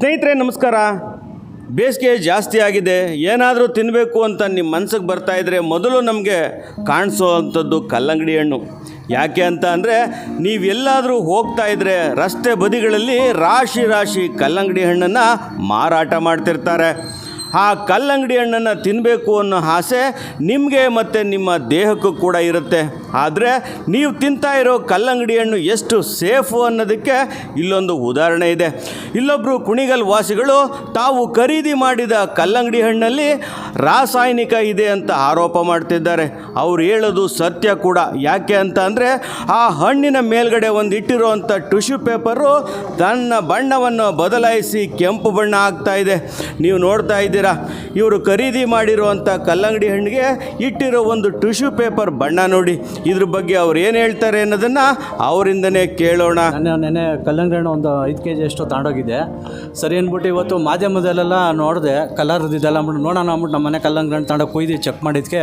ಸ್ನೇಹಿತರೆ, ನಮಸ್ಕಾರ. ಬೇಸಿಗೆ ಜಾಸ್ತಿ ಆಗಿದೆ. ಏನಾದರೂ ತಿನ್ನಬೇಕು ಅಂತ ನಿಮ್ಮ ಮನಸ್ಸಿಗೆ ಬರ್ತಾ ಇದ್ರೆ ಮೊದಲು ನಮಗೆ ಕಾಣಿಸೋ ಅಂಥದ್ದು ಕಲ್ಲಂಗಡಿ ಹಣ್ಣು. ಯಾಕೆ ಅಂತ ಅಂದರೆ, ನೀವೆಲ್ಲಾದರೂ ಹೋಗ್ತಾ ಇದ್ರೆ ರಸ್ತೆ ಬದಿಗಳಲ್ಲಿ ರಾಶಿ ರಾಶಿ ಕಲ್ಲಂಗಡಿ ಹಣ್ಣನ್ನು ಮಾರಾಟ ಮಾಡ್ತಿರ್ತಾರೆ. ಆ ಕಲ್ಲಂಗಡಿ ಹಣ್ಣನ್ನು ತಿನ್ನಬೇಕು ಅನ್ನೋ ಆಸೆ ನಿಮಗೆ ಮತ್ತು ನಿಮ್ಮ ದೇಹಕ್ಕೂ ಕೂಡ ಇರುತ್ತೆ. ಆದರೆ ನೀವು ತಿಂತಾ ಇರೋ ಕಲ್ಲಂಗಡಿ ಹಣ್ಣು ಎಷ್ಟು ಸೇಫು ಅನ್ನೋದಕ್ಕೆ ಇಲ್ಲೊಂದು ಉದಾಹರಣೆ ಇದೆ. ಇಲ್ಲೊಬ್ಬರು ಕುಣಿಗಲ್ ವಾಸಿಗಳು ತಾವು ಖರೀದಿ ಮಾಡಿದ ಕಲ್ಲಂಗಡಿ ಹಣ್ಣಲ್ಲಿ ರಾಸಾಯನಿಕ ಇದೆ ಅಂತ ಆರೋಪ ಮಾಡ್ತಿದ್ದಾರೆ. ಅವ್ರು ಹೇಳೋದು ಸತ್ಯ ಕೂಡ. ಯಾಕೆ ಅಂತ ಅಂದರೆ ಆ ಹಣ್ಣಿನ ಮೇಲ್ಗಡೆ ಒಂದು ಇಟ್ಟಿರುವಂಥ ಟಿಶ್ಯೂ ಪೇಪರು ತನ್ನ ಬಣ್ಣವನ್ನು ಬದಲಾಯಿಸಿ ಕೆಂಪು ಬಣ್ಣ ಆಗ್ತಾ ಇದೆ. ನೀವು ನೋಡ್ತಾ ಇದ್ದೀರಾ ಇವರು ಖರೀದಿ ಮಾಡಿರುವಂಥ ಕಲ್ಲಂಗಡಿ ಹಣ್ಣಿಗೆ ಇಟ್ಟಿರೋ ಒಂದು ಟಿಶ್ಯೂ ಪೇಪರ್ ಬಣ್ಣ ನೋಡಿ. ಇದ್ರ ಬಗ್ಗೆ ಅವ್ರು ಏನು ಹೇಳ್ತಾರೆ ಅನ್ನೋದನ್ನು ಅವರಿಂದನೇ ಕೇಳೋಣ. ನಾನು ಕಲ್ಲಂಗಡಿ ಹಣ್ಣು ಒಂದು ಐದು ಕೆ ಜಿ ಎಷ್ಟು ತಗೊಂಡೋಗಿದ್ದೆ ಸರಿ ಅಂದ್ಬಿಟ್ಟು ಇವತ್ತು ಮಾಧ್ಯಮದಲ್ಲೆಲ್ಲ ನೋಡಿದೆ, ಕಲರ್ ಇದೆಲ್ಲ ಅಂದ್ಬಿಟ್ಟು ನೋಡೋಣ ಅಂದ್ಬಿಟ್ಟು ನಮ್ಮ ಮನೆ ಕಲ್ಲಂಗಡಿ ಹಣ್ಣು ತಗೊಂಡು ಕೊಯ್ದು ಚೆಕ್ ಮಾಡಿದ್ಕೆ.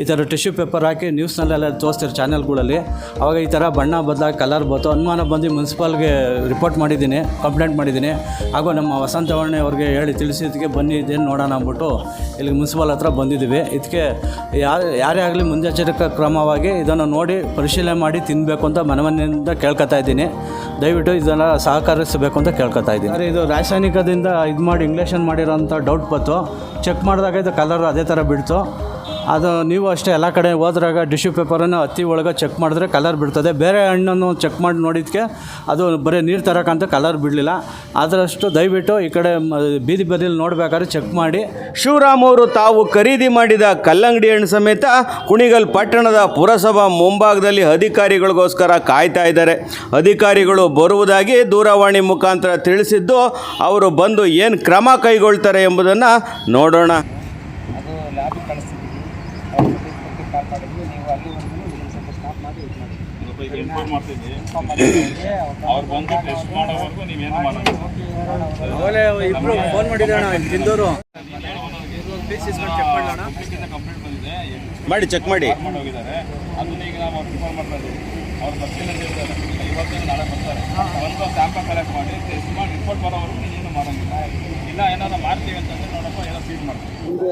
ಈ ಥರ ಟಿಶ್ಯೂ ಪೇಪರ್ ಹಾಕಿ ನ್ಯೂಸ್ನಲ್ಲೆಲ್ಲ ತೋರಿಸ್ತಾರೆ ಚಾನೆಲ್ಗಳಲ್ಲಿ. ಅವಾಗ ಈ ಥರ ಬಣ್ಣ ಬದಲಾಗಿ ಕಲರ್ ಬಂತು. ಅನುಮಾನ ಬಂದು ಮುನ್ಸಿಪಾಲ್ಗೆ ರಿಪೋರ್ಟ್ ಮಾಡಿದ್ದೀನಿ, ಕಂಪ್ಲೇಂಟ್ ಮಾಡಿದ್ದೀನಿ. ಹಾಗೂ ನಮ್ಮ ವಸಂತವರ್ಣೆ ಅವ್ರಿಗೆ ಹೇಳಿ ತಿಳಿಸಿದ್ದಕ್ಕೆ ಬನ್ನಿ, ಇದೇನು ನೋಡೋಣ ಅಂದ್ಬಿಟ್ಟು ಇಲ್ಲಿ ಮುನ್ಸಿಪಾಲ್ ಹತ್ರ ಬಂದಿದ್ದೀವಿ. ಇದಕ್ಕೆ ಯಾರು, ಯಾರೇ ಆಗಲಿ ಮುಂಜಾಚರಿಕಾ ಕ್ರಮವಾಗಿ ಇದನ್ನು ನೋಡಿ ಪರಿಶೀಲನೆ ಮಾಡಿ ತಿನ್ನಬೇಕು ಅಂತ ಮನವನಿಂದ ಕೇಳ್ಕೊತಾ ಇದ್ದೀನಿ. ದಯವಿಟ್ಟು ಇದನ್ನು ಸಹಕರಿಸಬೇಕು ಅಂತ ಕೇಳ್ಕೊತಾ ಇದ್ದೀನಿ. ಆದರೆ ಇದು ರಾಸಾಯನಿಕದಿಂದ ಇದು ಮಾಡಿ ಇಂಗ್ಲೇಷನ್ ಮಾಡಿರೋಂಥ ಡೌಟ್ ಬಂತು. ಚೆಕ್ ಮಾಡಿದಾಗ ಇದು ಕಲರ್ ಅದೇ ಥರ ಬಿಡ್ತು. ಅದು ನೀವು ಅಷ್ಟೇ ಎಲ್ಲ ಕಡೆ ಹೋದ್ರಾಗ ಟಿಶ್ಯೂ ಪೇಪರನ್ನು ಹತ್ತಿ ಒಳಗೆ ಚೆಕ್ ಮಾಡಿದ್ರೆ ಕಲರ್ ಬಿಡ್ತದೆ. ಬೇರೆ ಹಣ್ಣನ್ನು ಚೆಕ್ ಮಾಡಿ ನೋಡಿದ್ಕೆ ಅದು ಬರೀ ನೀರು ತರಕಂತ ಕಲರ್ ಬಿಡಲಿಲ್ಲ. ಆದರಷ್ಟು ದಯವಿಟ್ಟು ಈ ಕಡೆ ಬೀದಿ ಬದಿಲಿ ನೋಡ್ಬೇಕಾದ್ರೆ ಚೆಕ್ ಮಾಡಿ. ಶಿವರಾಮ್ ಅವರು ತಾವು ಖರೀದಿ ಮಾಡಿದ ಕಲ್ಲಂಗಡಿ ಹಣ್ಣು ಸಮೇತ ಕುಣಿಗಲ್ ಪಟ್ಟಣದ ಪುರಸಭಾ ಮುಂಭಾಗದಲ್ಲಿ ಅಧಿಕಾರಿಗಳಿಗೋಸ್ಕರ ಕಾಯ್ತಾ ಇದ್ದಾರೆ. ಅಧಿಕಾರಿಗಳು ಬರುವುದಾಗಿ ದೂರವಾಣಿ ಮುಖಾಂತರ ತಿಳಿಸಿದ್ದು, ಅವರು ಬಂದು ಏನು ಕ್ರಮ ಕೈಗೊಳ್ತಾರೆ ಎಂಬುದನ್ನು ನೋಡೋಣ ಅದು ಲ್ಯಾಬಿಗೆ ಕಳಿಸ್ತಿದ್ದೀವಿ ಅವ್ರ ಕಾಲ್ ನೀವು ಅಲ್ಲಿ ಒಂದು ಒಂದು ಸ್ವಲ್ಪ ಸ್ಟಾಪ್ ಮಾಡಿ ಇದು ಮಾಡಿ. ಇಬ್ಬರು ಫೋನ್ ಕಂಪ್ಲೇಂಟ್ ಬಂದಿದೆ. ಮಾಡಿ ಚೆಕ್ ಮಾಡಿ. ಹೋಗಿದ್ದಾರೆ. ಅದನ್ನ ಈಗ ನಾವು ಅವ್ರು ಇನ್ಫಾರ್ಮ್ ಮಾಡ್ತಾ ಇದ್ದೀವಿ. ಅವ್ರು ಬರ್ತೀನಿ ಅಂತ ಹೇಳ್ತಾರೆ. ಇವತ್ತಿನ ನಾಳೆ ಬರ್ತಾರೆ. ಬಂದು ಸ್ಯಾಂಪಲ್ ಕಲೆಕ್ಟ್ ಮಾಡಿ ಟೆಸ್ಟ್ ಮಾಡಿ ರಿಪೋರ್ಟ್ ಬರೋವರೆಗೂ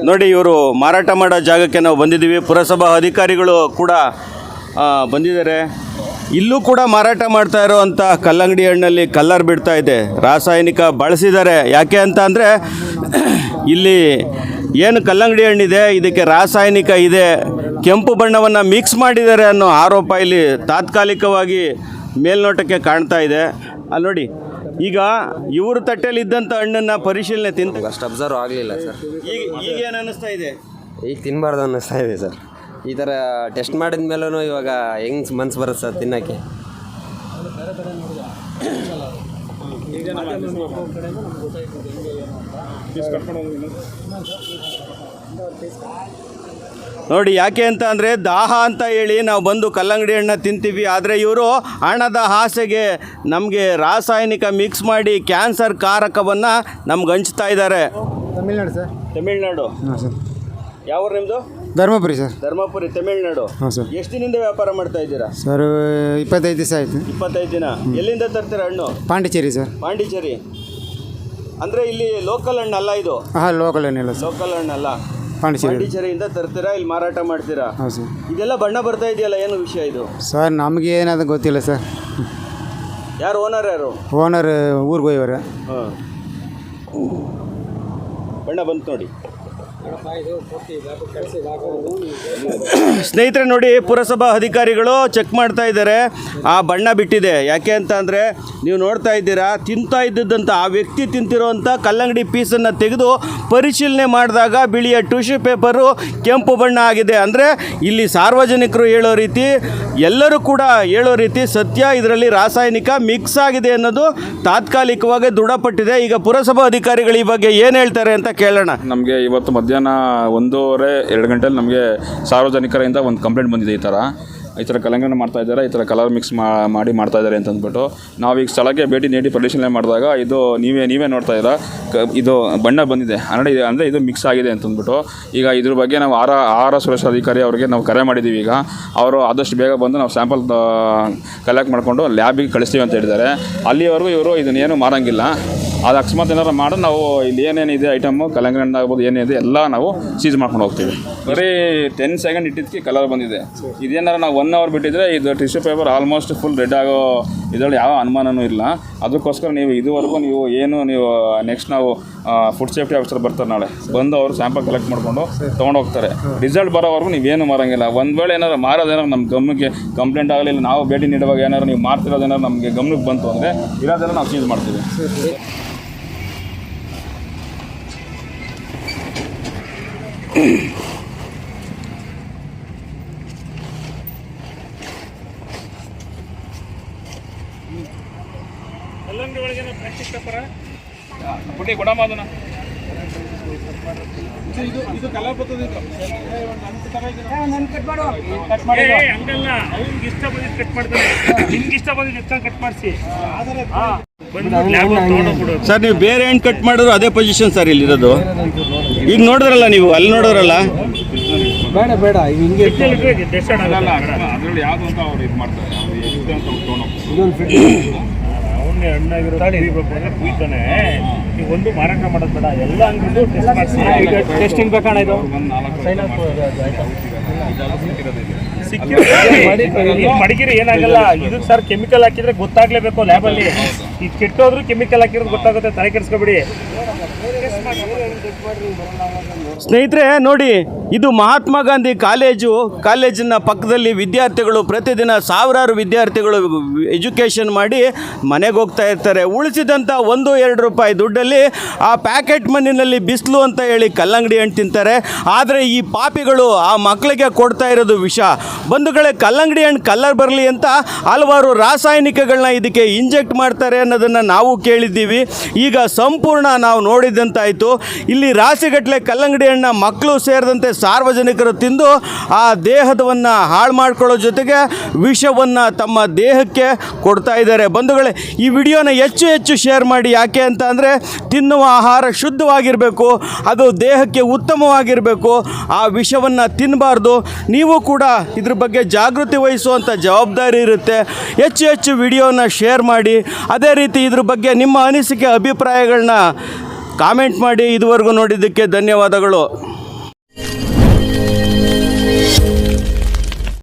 ನೋಡಿ, ಇವರು ಮಾರಾಟ ಮಾಡೋ ಜಾಗಕ್ಕೆ ನಾವು ಬಂದಿದ್ದೀವಿ. ಪುರಸಭಾ ಅಧಿಕಾರಿಗಳು ಕೂಡ ಬಂದಿದ್ದಾರೆ. ಇಲ್ಲೂ ಕೂಡ ಮಾರಾಟ ಮಾಡ್ತಾ ಇರೋವಂಥ ಕಲ್ಲಂಗಡಿ ಹಣ್ಣಲ್ಲಿ ಕಲ್ಲರ್ ಬಿಡ್ತಾ ಇದೆ. ರಾಸಾಯನಿಕ ಬಳಸಿದ್ದಾರೆ. ಯಾಕೆ ಅಂತ ಅಂದರೆ, ಇಲ್ಲಿ ಏನು ಕಲ್ಲಂಗಡಿ ಹಣ್ಣಿದೆ, ಇದಕ್ಕೆ ರಾಸಾಯನಿಕ ಇದೆ, ಕೆಂಪು ಬಣ್ಣವನ್ನು ಮಿಕ್ಸ್ ಮಾಡಿದ್ದಾರೆ ಅನ್ನೋ ಆರೋಪ ಇಲ್ಲಿ ತಾತ್ಕಾಲಿಕವಾಗಿ ಮೇಲ್ನೋಟಕ್ಕೆ ಕಾಣ್ತಾ ಇದೆ. ಅಲ್ಲಿ ನೋಡಿ ಈಗ ಇವ್ರ ತಟ್ಟೆಯಲ್ಲಿ ಇದ್ದಂತ ಹಣ್ಣನ್ನು ಪರಿಶೀಲನೆ ತಿಂತ ಅಷ್ಟು ಅಬ್ಸರ್ವ್ ಆಗಲಿಲ್ಲ ಸರ್. ಈಗ ಈಗ ಏನು ಅನ್ನಿಸ್ತಾ ಇದೆ? ಈಗ ತಿನ್ನಬಾರ್ದು ಅನ್ನಿಸ್ತಾ ಇದೆ ಸರ್. ಈ ಥರ ಟೆಸ್ಟ್ ಮಾಡಿದ ಮೇಲೂ ಇವಾಗ ಹೆಂಗ್ ಮನ್ಸು ಬರುತ್ತೆ ಸರ್ ತಿನ್ನೋಕ್ಕೆ? ನೋಡಿ ಯಾಕೆ ಅಂತ ಅಂದರೆ ದಾಹ ಅಂತ ಹೇಳಿ ನಾವು ಬಂದು ಕಲ್ಲಂಗಡಿ ಹಣ್ಣು ತಿಂತೀವಿ. ಆದರೆ ಇವರು ಹಣದ ಆಸೆಗೆ ನಮಗೆ ರಾಸಾಯನಿಕ ಮಿಕ್ಸ್ ಮಾಡಿ ಕ್ಯಾನ್ಸರ್ ಕಾರಕವನ್ನು ನಮ್ಗೆ ಹಂಚ್ತಾ ಇದ್ದಾರೆ ತಮಿಳ್ನಾಡು ಸರ್. ತಮಿಳ್ನಾಡು? ಹಾಂ ಸರ್. ಯಾವ ನಿಮ್ಮದು ಧರ್ಮಪುರಿ ಸರ್. ಧರ್ಮಪುರಿ ತಮಿಳ್ನಾಡು. ಹಾಂ ಸರ್. ಎಷ್ಟು ದಿನದಿಂದ ವ್ಯಾಪಾರ ಮಾಡ್ತಾ ಇದ್ದೀರಾ? ಸರ್ ಇಪ್ಪತ್ತೈದು ದಿವಸ ಆಯಿತು. ಇಪ್ಪತ್ತೈದು ದಿನ. ಎಲ್ಲಿಂದ ತರ್ತೀರ ಹಣ್ಣು? ಪಾಂಡಿಚೇರಿ ಸರ್. ಪಾಂಡಿಚೇರಿ. ಅಂದರೆ ಇಲ್ಲಿ ಲೋಕಲ್ ಹಣ್ಣಲ್ಲ ಅಲ್ಲ ಇದು? ಹಾಂ ಲೋಕಲ್ ಏನಿಲ್ಲ ಸರ್. ಲೋಕಲ್ ಹಣ್ಣಲ್ಲ. ಪಾಂಡಿಚೇರಿ ಪಾಂಡಿಚೇರಿಯಿಂದ ತರ್ತೀರಾ ಇಲ್ಲಿ ಮಾರಾಟ ಮಾಡ್ತೀರಾ? ಹೌದು ಸರ್. ಇದೆಲ್ಲ ಬಣ್ಣ ಬರ್ತಾ ಇದೆಯಲ್ಲ ಏನು ವಿಷಯ ಇದು? ಸರ್ ನಮಗೆ ಏನದು ಗೊತ್ತಿಲ್ಲ ಸರ್. ಯಾರು ಓನರ್ ಯಾರು? ಓನರ್ ಊರಿಗೆ ಹೋಯ್ಯವ್ರೆ ಹಾಂ. ಬಣ್ಣ ಬಂತು ನೋಡಿ. ಸ್ನೇಹಿತರೆ, ನೋಡಿ ಪುರಸಭಾ ಅಧಿಕಾರಿಗಳು ಚೆಕ್ ಮಾಡ್ತಾ ಇದ್ದಾರೆ. ಆ ಬಣ್ಣ ಬಿಟ್ಟಿದೆ. ಯಾಕೆ ಅಂತ ಅಂದರೆ, ನೀವು ನೋಡ್ತಾ ಇದ್ದೀರಾ, ತಿಂತಾ ಇದ್ದಿದ್ದಂಥ ಆ ವ್ಯಕ್ತಿ ತಿಂತಿರುವಂಥ ಕಲ್ಲಂಗಡಿ ಪೀಸನ್ನು ತೆಗೆದು ಪರಿಶೀಲನೆ ಮಾಡಿದಾಗ ಬಿಳಿಯ ಟಿಶ್ಯೂ ಪೇಪರು ಕೆಂಪು ಬಣ್ಣ ಆಗಿದೆ. ಅಂದರೆ, ಇಲ್ಲಿ ಸಾರ್ವಜನಿಕರು ಹೇಳೋ ರೀತಿ, ಎಲ್ಲರೂ ಕೂಡ ಹೇಳೋ ರೀತಿ ಸತ್ಯ ಇದರಲ್ಲಿ ರಾಸಾಯನಿಕ ಮಿಕ್ಸ್ ಆಗಿದೆ ಅನ್ನೋದು ತಾತ್ಕಾಲಿಕವಾಗಿ ದೃಢಪಟ್ಟಿದೆ. ಈಗ ಪುರಸಭಾ ಅಧಿಕಾರಿಗಳು ಈ ಬಗ್ಗೆ ಏನು ಹೇಳ್ತಾರೆ ಅಂತ ಕೇಳೋಣ. ನಮಗೆ ಇವತ್ತು ಮಧ್ಯಾಹ್ನ ಒಂದೂವರೆ, ಎರಡು ಗಂಟೆಯಲ್ಲಿ ನಮಗೆ ಸಾರ್ವಜನಿಕರಿಂದ ಒಂದು ಕಂಪ್ಲೇಂಟ್ ಬಂದಿದೆ ಈ ಥರ. ಈ ಥರ ಕಲಂಗನ ಮಾಡ್ತಾ ಇದ್ದಾರೆ, ಈ ಥರ ಕಲರ್ ಮಿಕ್ಸ್ ಮಾಡಿ ಮಾಡ್ತಾ ಇದ್ದಾರೆ ಅಂತ ಅಂದ್ಬಿಟ್ಟು. ಈಗ ಸ್ಥಳಕ್ಕೆ ಭೇಟಿ ನೀಡಿ ಪರಿಶೀಲನೆ ಮಾಡಿದಾಗ ಇದು ನೀವೇ ನೀವೇ ನೋಡ್ತಾ ಇದ್ದೀರಾ? ಕ, ಇದು ಬಣ್ಣ ಬಂದಿದೆ. ಅಂದರೆ ಅಂದರೆ ಇದು ಮಿಕ್ಸ್ ಆಗಿದೆ ಅಂತಂದ್ಬಿಟ್ಟು ಈಗ ಇದ್ರ ಬಗ್ಗೆ ನಾವು ಆರ ಆರ ಸುರಕ್ಷಾ ಅಧಿಕಾರಿ ಅವರಿಗೆ ನಾವು ಕರೆ ಮಾಡಿದ್ದೀವಿ ಈಗ. ಅವರು ಆದಷ್ಟು ಬೇಗ ಬಂದು ನಾವು ಸ್ಯಾಂಪಲ್ ಕಲೆಕ್ಟ್ ಮಾಡಿಕೊಂಡು ಲ್ಯಾಬಿಗೆ ಕಳಿಸ್ತೀವಿ ಅಂತ ಹೇಳಿದ್ದಾರೆ. ಅಲ್ಲಿವರೆಗೂ ಇವರು ಇದನ್ನೇನು ಮಾರಂಗಿಲ್ಲ ಅದು ಅಕಸ್ಮಾತ್ ಏನಾರು ಮಾಡಿ, ನಾವು ಇಲ್ಲಿ ಏನೇನಿದೆ ಐಟಮು ಕಲ್ಲಂಗಡಿ ಹಣ್ಣು ಆಗ್ಬೋದು ಏನಿದೆ ಎಲ್ಲ ನಾವು ಸೀಸ್ ಮಾಡ್ಕೊಂಡು ಹೋಗ್ತೀವಿ. ಬರೀ ಟೆನ್ ಸೆಕೆಂಡ್ ಇಟ್ಟಿದ್ದಕ್ಕೆ ಕಲರ್ ಬಂದಿದೆ. ಇದೇನಾರು ನಾವು ಒನ್ ಅವರ್ ಬಿಟ್ಟಿದ್ರೆ ಇದು tissue paper almost full red ಆಗೋ ಇದರಲ್ಲಿ ಯಾವ ಅನುಮಾನವೂ ಇಲ್ಲ. ಅದಕ್ಕೋಸ್ಕರ ನೀವು ಇದುವರೆಗೂ ನೀವು ಏನು ನೀವು ನೆಕ್ಸ್ಟ್ ನಾವು ಫುಡ್ ಸೇಫ್ಟಿ ಆಫೀಸರ್ ಬರ್ತಾರೆ ನಾಳೆ. ಬಂದು ಅವರು ಸ್ಯಾಂಪಲ್ ಕಲೆಕ್ಟ್ ಮಾಡಿಕೊಂಡು ತೊಗೊಂಡು ಹೋಗ್ತಾರೆ. ರಿಸಲ್ಟ್ ಬರೋವರೆಗೂ ನೀವೇನು ಮಾರಂಗಿಲ್ಲ. ಒಂದು ವೇಳೆ ಏನಾರು ಮಾರೋದೇನಾರು ನಮ್ಮ ಗಮನಕ್ಕೆ ಕಂಪ್ಲೇಂಟ್ ಆಗಲಿಲ್ಲ, ನಾವು ಭೇಟಿ ನೀಡುವಾಗ ಏನಾದ್ರು ನೀವು ಮಾರ್ತಿರೋದೇನಾರು ನಮಗೆ ಗಮನಕ್ಕೆ ಬಂತು ಅಂದರೆ ಇರೋದೆಲ್ಲ ನಾವು ಚೇಂಜ್ ಮಾಡ್ತೀವಿ. ಪುಟ್ಟಿ ಕೊಡಮ್ಮ ಅದನ್ನ. ಹಂಗಲ್ಲ. ಅವ್ನಿಗೆ ಇಷ್ಟ ಬಂದಿದ್ದು ಕಟ್ ಮಾಡ್ತಾನೆ. ನಿಮ್ಗೆ ಇಷ್ಟ ಬಂದಿದ್ದು ಕಟ್ ಮಾಡಿಸಿ. ಸರ್ ನೀವು ಬೇರೆ ಹಣ್ಣು ಕಟ್ ಮಾಡಿದ್ರು ಅದೇ ಪೊಸಿಷನ್ ಸರ್ ಇಲ್ಲಿರೋದು. ಈಗ ನೋಡಿದ್ರಲ್ಲ ನೀವು ಅಲ್ಲಿ ನೋಡಿದ್ರಲ್ಲ? ಬೇಡ ಬೇಡ ಹಿಂಗೆ ಅದರಲ್ಲಿ ಯಾವುದು ಅಂತ ಅವ್ರು ಇದು ಮಾಡ್ತಾರೆ. ಅವ್ರು ಅವನ್ನೇ ಹಣ್ಣಾಗಿರೋ ಕುಯ್ತಾನೆ. ನೀವು ಒಂದು ಮಾರಾಟ ಮಾಡೋದು ಬೇಡ ಎಲ್ಲ ಅಂಗಡಿದು ಟೆಸ್ಟ್ ಮಾಡಿಸಿ ಟೆಸ್ಟಿಂಗ್ ಬೇಕಣ್ಣ ಇದು? ಮಡಗಿರಿ ಏನಾಗಲ್ಲ. ಇದು ಸರ್ ಕೆಮಿಕಲ್ ಹಾಕಿದ್ರೆ ಗೊತ್ತಾಗ್ಲೇಬೇಕು ಲ್ಯಾಬಲ್ಲಿ ಇದು ಕೆಟ್ಟೋದ್ರು ಕೆಮಿಕಲ್ ಹಾಕಿರೋದು ಗೊತ್ತಾಗುತ್ತೆ ತಲೆ ಕೆಡಿಸ್ಕೊಬಿಡಿ. ಸ್ನೇಹಿತರೆ, ನೋಡಿ, ಇದು ಮಹಾತ್ಮ ಗಾಂಧಿ ಕಾಲೇಜು. ಕಾಲೇಜಿನ ಪಕ್ಕದಲ್ಲಿ ವಿದ್ಯಾರ್ಥಿಗಳು ಪ್ರತಿದಿನ ಸಾವಿರಾರು ವಿದ್ಯಾರ್ಥಿಗಳು ಎಜುಕೇಷನ್ ಮಾಡಿ ಮನೆಗೆ ಹೋಗ್ತಾ ಇರ್ತಾರೆ. ಉಳಿಸಿದಂಥ ಒಂದು, ಎರಡು ರೂಪಾಯಿ ದುಡ್ಡಲ್ಲಿ ಆ ಪ್ಯಾಕೆಟ್ ಮಣ್ಣಿನಲ್ಲಿ ಬಿಸಿಲು ಅಂತ ಹೇಳಿ ಕಲ್ಲಂಗಡಿ ಹಣ್ಣು ತಿಂತಾರೆ. ಆದರೆ ಈ ಪಾಪಿಗಳು ಆ ಮಕ್ಕಳಿಗೆ ಕೊಡ್ತಾ ಇರೋದು ವಿಷ. ಬಂಧುಗಳೇ ಕಲ್ಲಂಗಡಿ ಹಣ್ಣು ಕಲ್ಲರ್ ಬರಲಿ ಅಂತ ಹಲವಾರು ರಾಸಾಯನಿಕಗಳನ್ನ ಇದಕ್ಕೆ ಇಂಜೆಕ್ಟ್ ಮಾಡ್ತಾರೆ ಅನ್ನೋದನ್ನು ನಾವು ಕೇಳಿದ್ದೀವಿ. ಈಗ ಸಂಪೂರ್ಣ ನಾವು ನೋಡಿದಂತಾಯಿತು. ಇಲ್ಲಿ ರಾಶಿಗಟ್ಟಲೆ ಕಲ್ಲಂಗಡಿ ಹಣ್ಣ ಮಕ್ಕಳು ಸೇರಿದಂತೆ ಸಾರ್ವಜನಿಕರು ತಿಂದು ಆ ದೇಹದವನ್ನು ಹಾಳು ಮಾಡ್ಕೊಳ್ಳೋ ಜೊತೆಗೆ ವಿಷವನ್ನು ತಮ್ಮ ದೇಹಕ್ಕೆ ಕೊಡ್ತಾ ಇದ್ದಾರೆ. ಬಂಧುಗಳೇ, ಈ ವಿಡಿಯೋನ ಹೆಚ್ಚು ಹೆಚ್ಚು ಶೇರ್ ಮಾಡಿ. ಯಾಕೆ ಅಂತ ಅಂದರೆ, ತಿನ್ನುವ ಆಹಾರ ಶುದ್ಧವಾಗಿರಬೇಕು, ಅದು ದೇಹಕ್ಕೆ ಉತ್ತಮವಾಗಿರಬೇಕು, ಆ ವಿಷವನ್ನು ತಿನ್ನಬಾರ್ದು ನೀವು ಕೂಡ ಇದ್ರ ಬಗ್ಗೆ ಜಾಗೃತಿ ವಹಿಸುವಂಥ ಜವಾಬ್ದಾರಿ ಇರುತ್ತೆ. ಹೆಚ್ಚು ಹೆಚ್ಚು ವಿಡಿಯೋನ ಶೇರ್ ಮಾಡಿ. ಅದೇ ರೀತಿ ಇದ್ರ ಬಗ್ಗೆ ನಿಮ್ಮ ಅನಿಸಿಕೆ ಅಭಿಪ್ರಾಯಗಳನ್ನ ಕಾಮೆಂಟ್ ಮಾಡಿ ಇದುವರೆಗೂ ನೋಡಿದ್ದಕ್ಕೆ ಧನ್ಯವಾದಗಳು.